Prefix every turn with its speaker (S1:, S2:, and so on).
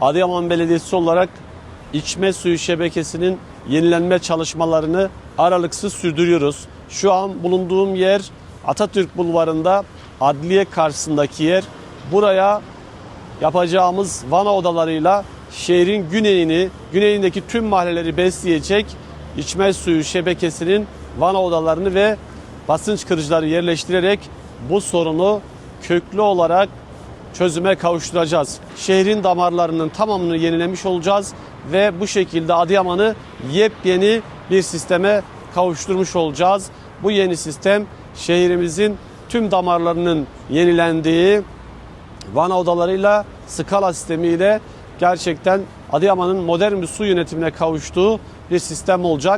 S1: Adıyaman Belediyesi olarak içme suyu şebekesinin yenilenme çalışmalarını aralıksız sürdürüyoruz. Şu an bulunduğum yer Atatürk Bulvarı'nda adliye karşısındaki yer. Buraya yapacağımız vana odalarıyla şehrin güneyini, güneyindeki tüm mahalleleri besleyecek içme suyu şebekesinin vana odalarını ve basınç kırıcıları yerleştirerek bu sorunu köklü olarak çözüme kavuşturacağız. Şehrin damarlarının tamamını yenilemiş olacağız ve bu şekilde Adıyaman'ı yepyeni bir sisteme kavuşturmuş olacağız. Bu yeni sistem şehrimizin tüm damarlarının yenilendiği, vana odalarıyla, skala sistemiyle gerçekten Adıyaman'ın modern bir su yönetimine kavuştuğu bir sistem olacak.